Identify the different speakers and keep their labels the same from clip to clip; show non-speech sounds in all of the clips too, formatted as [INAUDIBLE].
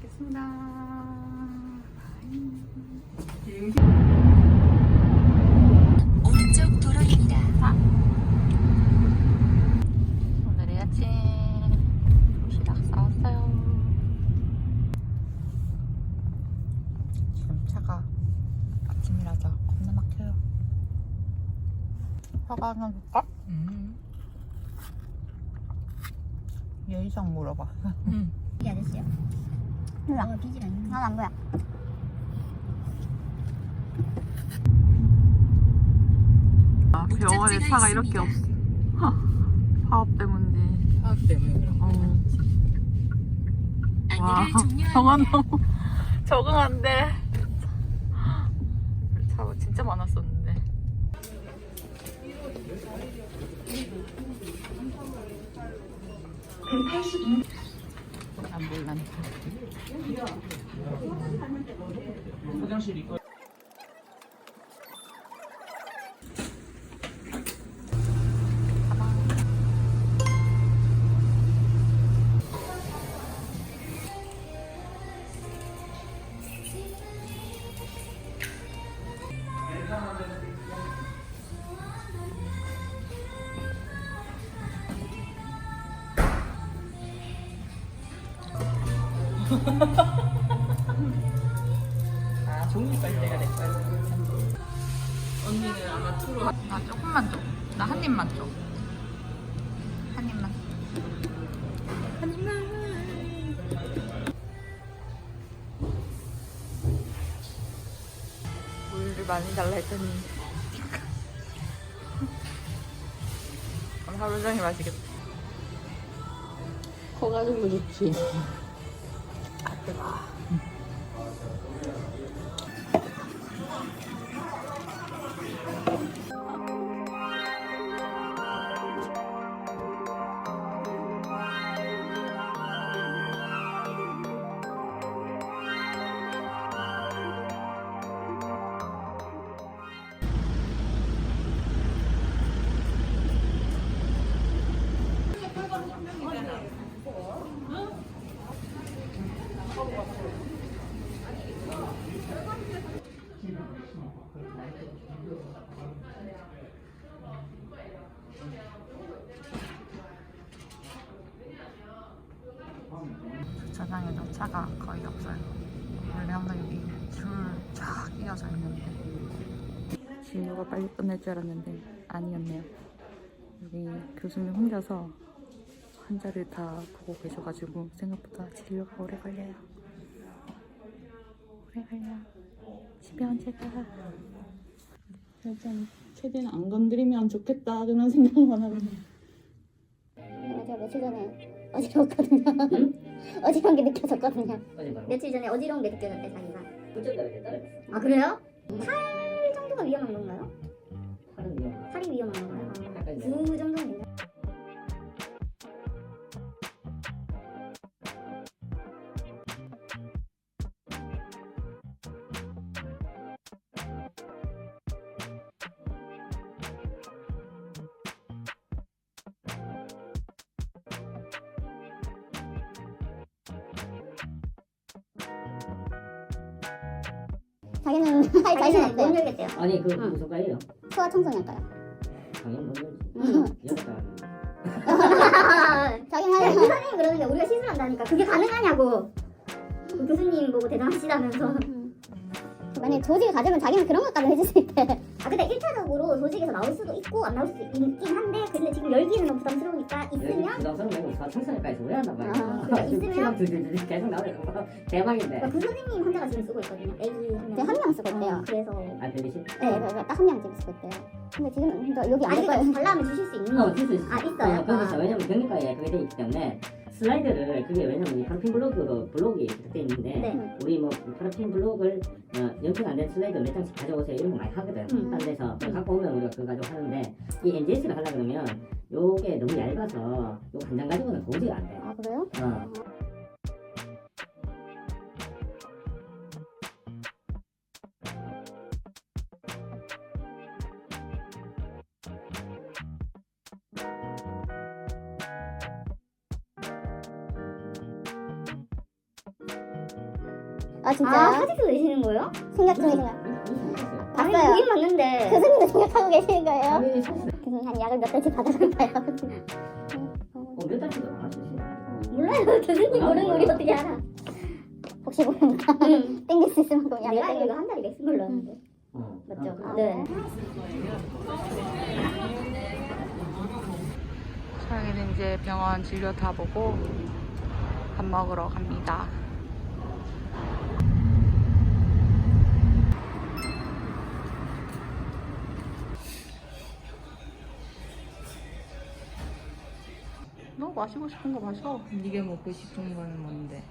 Speaker 1: 먹겠습니다.
Speaker 2: 오른쪽 도로입니다.
Speaker 1: 오늘의 아침 도시락 싸왔어요. 지금 차가 아침이라서 겁나 막혀요. 사과 하나 줄까?
Speaker 3: 음.
Speaker 1: 예의상 물어봐.
Speaker 4: 이 아저씨요. 몰라. 어, 아니야. 난안 보여.
Speaker 1: 아, 병원에 차가 이렇게 없어. 사업 때문인지.
Speaker 3: 사업 때문에 그런 거.
Speaker 1: 어. 와. 병원 너무 적응 안 돼. 차가 진짜 많았었는데. 암불란스.
Speaker 3: 아, 종이 빨대가 될 거야. 언니는 아마 투로
Speaker 1: 아, 조금만 줘. 나 한 입만 줘. 한 입만. 한 입만. 물을 많이 달라 했더니. [LAUGHS] 그럼 하루 종일 마시겠다.
Speaker 3: 커가지고 좋지.
Speaker 1: 아, 뜨 차가 거의 없어요. 원래 항상 여기 줄쫙 이어져 있는데 진료가 빨리 끝날 줄 알았는데 아니었네요. 여기 교수님 혼자서 환자를 다 보고 계셔가지고 생각보다 진료가 오래 걸려요. 오래 걸려. 집에 언제 가?
Speaker 3: 살짝 최대한 안 건드리면 좋겠다 그런 생각만 하고.
Speaker 4: 제가 며칠 전에 어지러웠거든요. 어지러운 게 느껴졌거든요. 며칠 전에 어지러운 게 느껴졌대 자기가.
Speaker 5: 떨어졌어.
Speaker 4: 아 그래요? 팔 정도가 위험한 건가요?
Speaker 5: 팔은 위험.
Speaker 4: 팔이 위험한 건가요? 아,
Speaker 5: 약간
Speaker 4: 그 정도는
Speaker 5: 아니 그
Speaker 4: 응.
Speaker 5: 무슨 과예요?
Speaker 4: 소아 청소년과요.
Speaker 5: 못 열지.
Speaker 4: 응.
Speaker 5: 여자가
Speaker 4: 자기는 할 교수님 그러는 게 우리가 시술한다니까 그게 가능하냐고. 그 교수님 보고 대단하시다면서. 만약에 조직을 가지면 자기는 그런 것까지 해줄 수 있대. 아 근데 1차적으로 조직에서 나올 수도 있고 안 나올 수도 있긴 한데 근데 지금 열기는 너무 부담스러우니까 있으면
Speaker 5: 부담스러운 다 청소년까지 왜 한단 말이야.
Speaker 4: 아, 그래, 있으면?
Speaker 5: 피만 줄줄줄 계속 나오는 거 대박인데.
Speaker 4: 그러니까 그 선생님 환자가 지금 쓰고 있거든요. 애기 한 명. 한명 쓰고 있대요. 그래서
Speaker 5: 아 들리시?
Speaker 4: 네, 딱 한명 지금 쓰고 있대요. 근데 지금 저 여기 아니 그러니까 달라면 주실 수 있는
Speaker 5: 어, 있어 있어.
Speaker 4: 아, 있어요?
Speaker 5: 어, 있어.
Speaker 4: 아.
Speaker 5: 왜냐면 병리과에 그게 돼 있기 때문에 슬라이드를 그게 왜냐면 이 파라핀 블록으로 블록이 부탁돼 있는데
Speaker 4: 네.
Speaker 5: 우리 뭐 파라핀 블록을 어, 연필 안 된 슬라이드 몇 장씩 가져오세요 이런 거 많이 하거든.
Speaker 4: 음.
Speaker 5: 딴 데서 갖고 오면 우리가 그거 가지고 하는데 이 NGS를 하려 그러면 요게 너무 얇아서 요한장 가지고는 도저히 안 돼.
Speaker 4: 아 그래요?
Speaker 5: 어.
Speaker 4: 아 진짜요? 아 사직도 내시는 거예요? 생각 중이신가요?
Speaker 5: 무슨
Speaker 4: 봤어요. 보긴 봤는데 교수님도 생각하고 계시는 거예요?
Speaker 5: 샀어요.
Speaker 4: 교수님 한 약을 몇 달치 받으셨나요?
Speaker 5: 어, 몇 달치도 안 하셨어요.
Speaker 4: 몰라요. [LAUGHS] 교수님 모르는 거 우리 어떻게 알아? 혹시 모르는가? [LAUGHS] 땡길 수 있으면 그럼 약을 내가 이거 한 달에 몇쓴 걸로 아는데
Speaker 5: 어.
Speaker 4: 맞죠?
Speaker 5: 아,
Speaker 4: 네.
Speaker 1: 저희는 이제 병원 진료 다 보고 밥 먹으러 갑니다. 너 마시고 싶은 거 마셔.
Speaker 3: 네가 먹고 싶은 건 뭔데?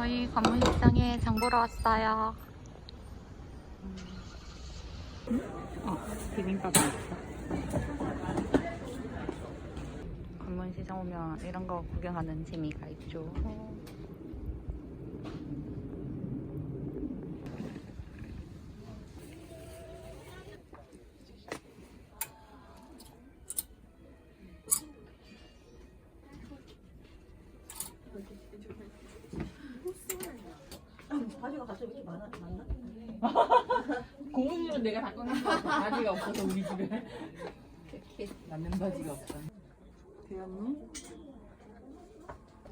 Speaker 1: 저희 관문시장에 장 보러 왔어요. 어, 비빔밥 맛있어. 관문시장 오면 이런 거 구경하는 재미가 있죠. [LAUGHS]
Speaker 3: 고무줄은 내가 다거 바지가 없어서 우리 집에 맞는 바지가 없다. 대현님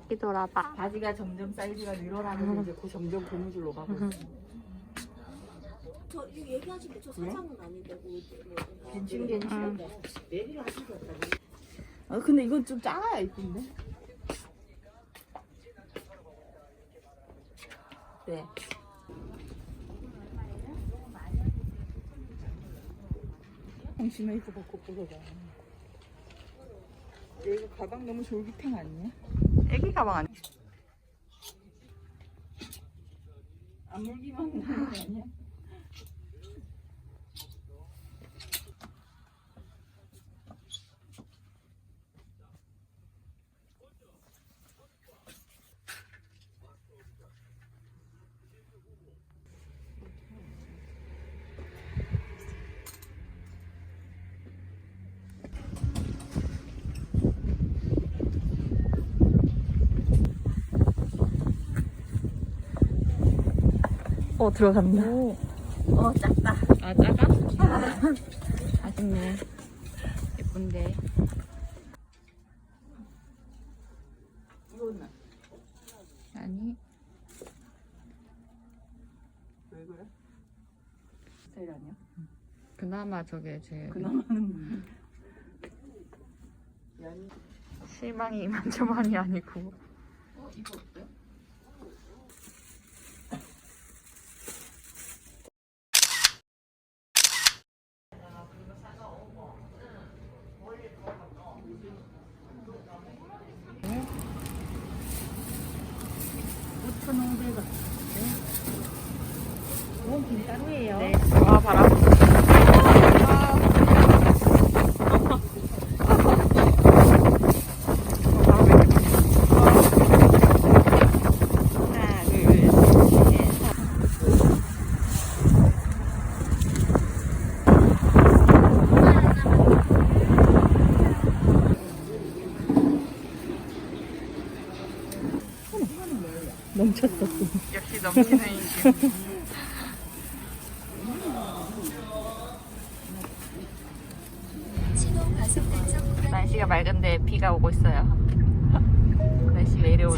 Speaker 1: 뒤돌아봐.
Speaker 3: 바지가 점점 사이즈가 늘어나면서 이제 그 점점 고무줄로 가고 있어.
Speaker 2: 저 이거 얘기하시는데 저 사장은 아닌데 뭐
Speaker 3: 괜찮 괜찮.
Speaker 1: 응.
Speaker 3: 아 근데 이건 좀 작아야 이쁜데. 네. 당신메이크 벗고 보러가. 이거 가방 너무 거 아니야?
Speaker 1: 애기 가방 아니야?
Speaker 3: 안 물기만 하는 거 아니야?
Speaker 1: 어, 들어간다.
Speaker 3: 어 작다.
Speaker 1: 아, 작아? [LAUGHS] 아쉽네. 예쁜데. 아니,
Speaker 3: 왜 그래? 스타일 아니야?
Speaker 1: 그나마 저게 제일.
Speaker 3: 그나마는 연.
Speaker 1: 실망이 이만저만이 아니고.
Speaker 3: 어 이거 어때?
Speaker 1: 네. 와, 바람. 하나, 둘, 셋.
Speaker 3: 멈췄어.
Speaker 1: 역시 넘치는 인심. 맑은 비가 오고 있어요. [LAUGHS] 날씨 오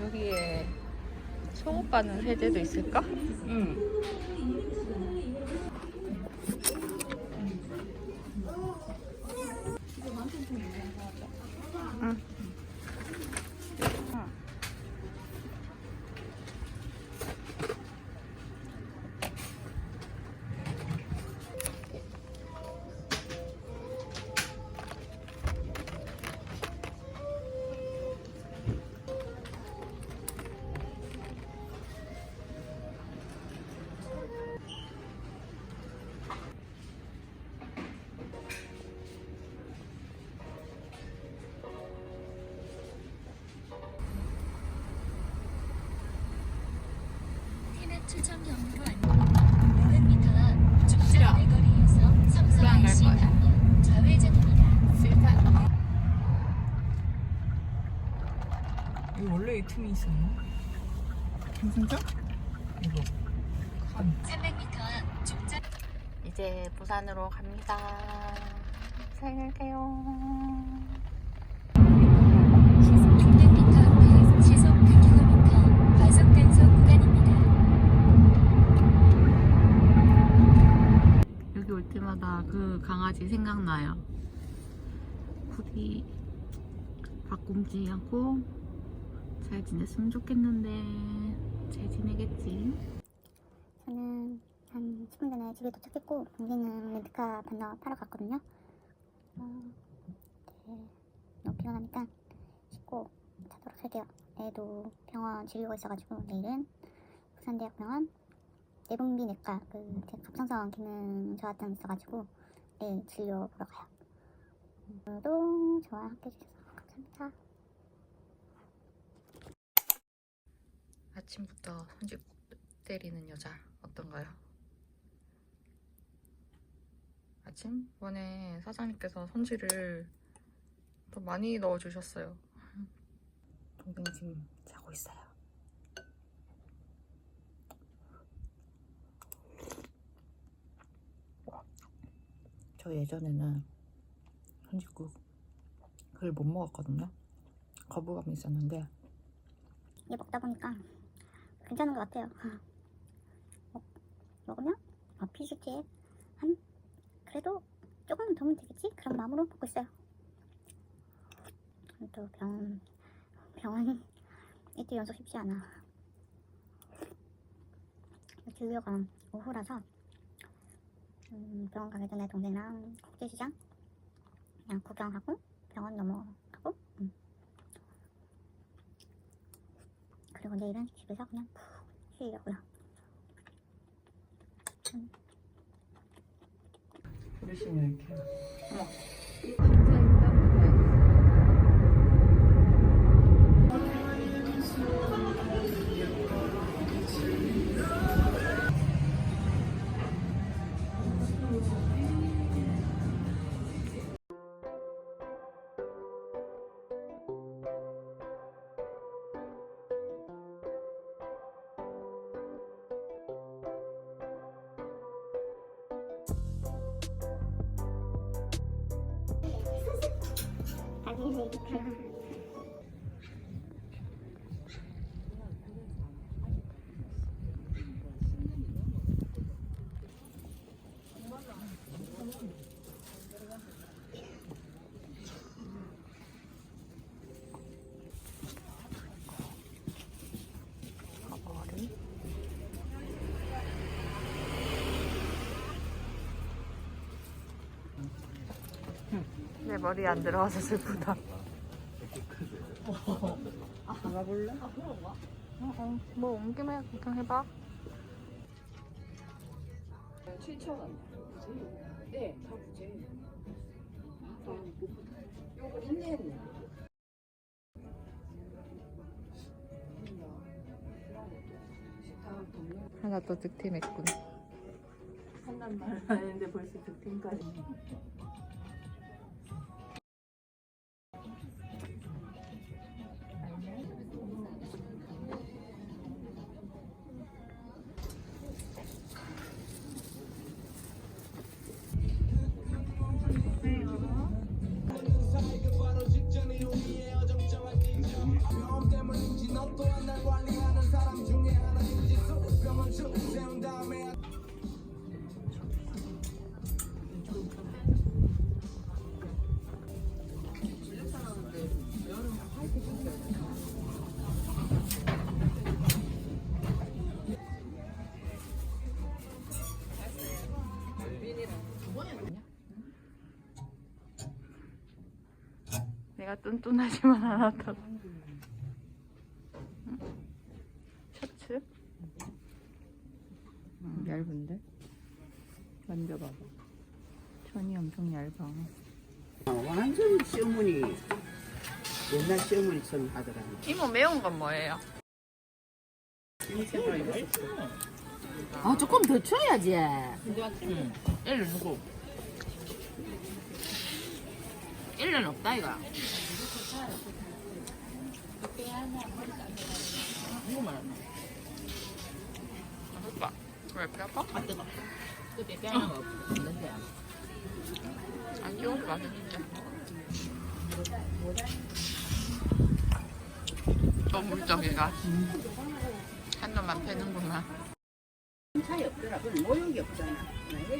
Speaker 1: 여기에 소오빠는 세제도 있을까?
Speaker 3: 응.
Speaker 6: 추천 경로로 안내 500m 앞 중장 내거리에서 성서 IC 방면 좌회전입니다.
Speaker 3: 이거 원래 이 틈이 있었나? 진짜? 이거.
Speaker 6: 300m 앞 중장
Speaker 1: 이제 부산으로 갑니다. 살게요. 올 때마다 그 강아지 생각나요. 부디 바꿈지 않고 잘 지냈으면 좋겠는데 잘 지내겠지.
Speaker 4: 저는 한 10분 전에 집에 도착했고 동생은 렌트카 반납 하러 갔거든요. 어, 네. 너무 피곤하니까 씻고 자도록 할게요. 내일도 병원 진료가 있어가지고 내일은 부산대학병원 내분비 내과 그 갑상선 기능 저하증 있어가지고 내일 진료 보러 가요. 오늘도 좋아요 함께 해주셔서 감사합니다.
Speaker 1: 아침부터 손짓 때리는 여자 어떤가요? 아침 이번에 사장님께서 손질을 더 많이 넣어주셨어요. 동생 지금 자고 있어요. 저 예전에는 그걸 못 먹었거든요. 거부감이 있었는데
Speaker 4: 이게 먹다 보니까 괜찮은 것 같아요. 먹, 먹으면 어, 피지티에 한 그래도 조금은 도움이 되겠지? 그런 마음으로 먹고 있어요. 또 병원 병원 이틀 연속 쉽지 않아. 진료가 오후라서 음, 병원 가기 전에 동생이랑 국제시장 그냥 구경하고 병원 넘어가고 음. 그리고 내일은 집에서 그냥 푹 쉬려고요.
Speaker 3: 이렇게.
Speaker 4: 자기는 얘기하라.
Speaker 1: 머 머리 안 들어와서 슬프다.
Speaker 3: 가볼래?
Speaker 1: 어, 어. 뭐 옮기면 구경해봐.
Speaker 3: 7,000원. 네, 다 부재. 요거 있네 했네.
Speaker 1: 하나 또 득템했군.
Speaker 3: 한단 말을 안 했는데 벌써 득템까지.
Speaker 1: 내가 뚠뚠하지만 않았다. 응? 셔츠? 음, 얇은데? 만져봐봐. 천이 엄청 얇아.
Speaker 7: 완전 시어머니, 옛날 시어머니 처 하더라.
Speaker 1: 이모 매운 건 뭐예요?
Speaker 3: 아 조금 더 쳐야지. 얘를 누고 1년 없다 이거야
Speaker 1: 아빠 왜 빼봐?
Speaker 3: 아안 그 좋은 거
Speaker 1: 맛있는데 또 물정이가. 한 놈만 패는구만
Speaker 7: 차이 없더라. 그건 모욕이 없잖아.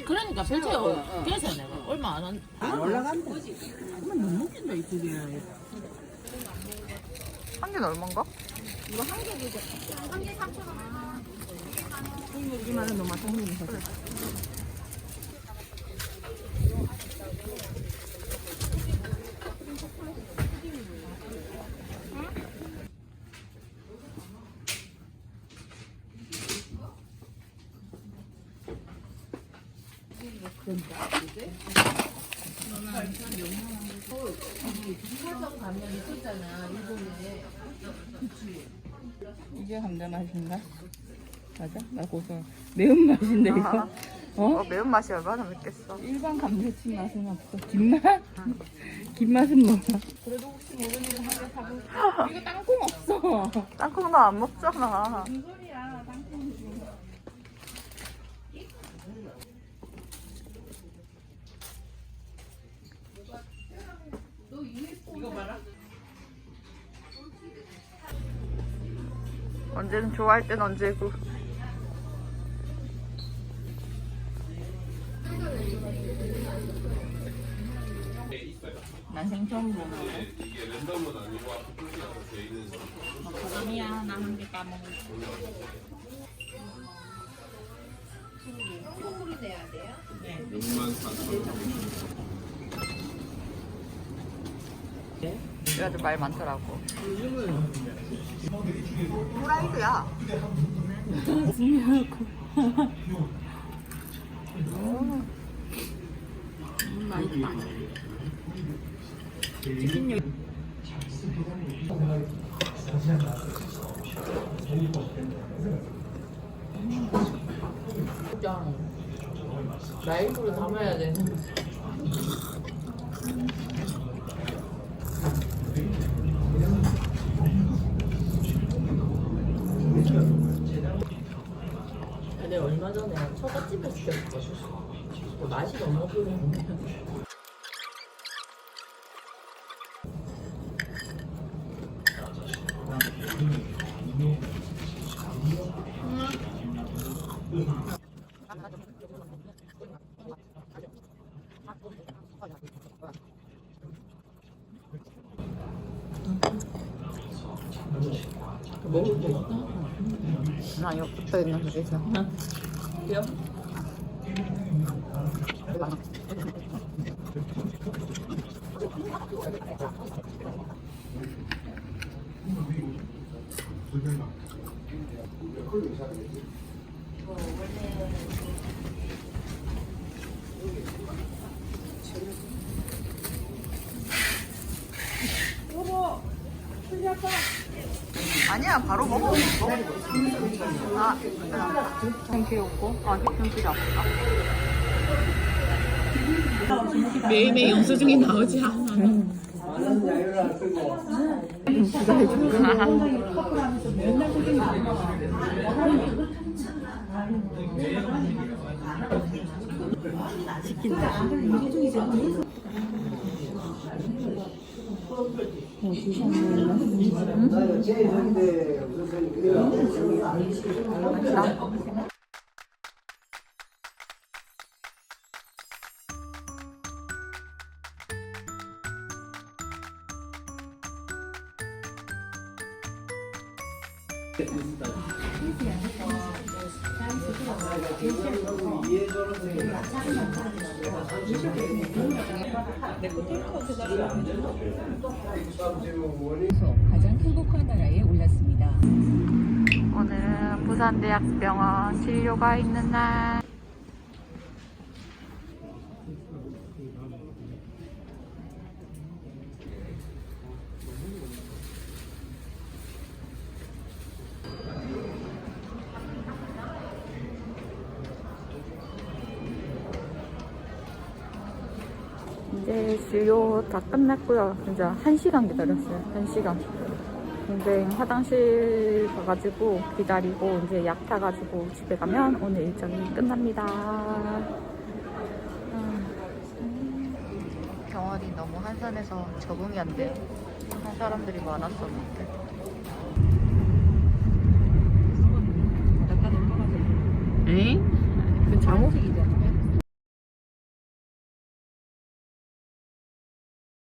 Speaker 3: 그러니까 별채
Speaker 7: 어, 어.
Speaker 3: 그래서 내가 얼마 안 한.
Speaker 7: 안 올라간다. 그러면 너무 웃긴다 이 두 개는.
Speaker 1: 한 개는 얼마인가?
Speaker 7: 우리만은 너무 당연히 해.
Speaker 3: 이게 감자 맛인가? 맞아? 나 고소. 매운 맛인데 이거.
Speaker 1: 어? 매운맛이 얼마나 맵겠어.
Speaker 3: 일반 감자칩 맛은 없어. 김맛? [LAUGHS] 김맛은 뭐야? 그래도 혹시 모르니까 한개 사고. 이거 땅콩 없어. [LAUGHS]
Speaker 1: 땅콩 나 안 먹잖아. 언제는 좋아할 땐 언제고.
Speaker 3: 난 생처음 보는 거. 이게 랜덤은 아니고 앞에 표시가 돼 있는 거. 미야 나한 개 까먹어.
Speaker 1: 그래가지고 말 많더라고. 후라이드야.
Speaker 3: 진짜 라이브로 담아야 돼. 근데 얼마 전에 처갓집에 시켰거든. 그 맛이 너무 그런데. 먹을 게 있어?
Speaker 1: 나 이거 붙어 있는 그게서.
Speaker 3: 그래요?
Speaker 1: 아니야 바로 먹어. 아 좀 귀엽고? 아 눈길이 아프다.
Speaker 3: 매일매일 영수 중에 나오지 않아 시킨다 [LAUGHS] [LAUGHS] 응? 가장 행복한 나라에 올랐습니다.
Speaker 1: 오늘은 부산대학병원 진료가 있는 날. 이제 진료 다 끝났고요. 이제 한 시간 기다렸어요. 한 시간. 이제 화장실 가가지고 기다리고 이제 약 타가지고 집에 가면 오늘 일정이 끝납니다. 음. 병원이 너무 한산해서 적응이 안 돼요. 한 사람들이 많았었는데.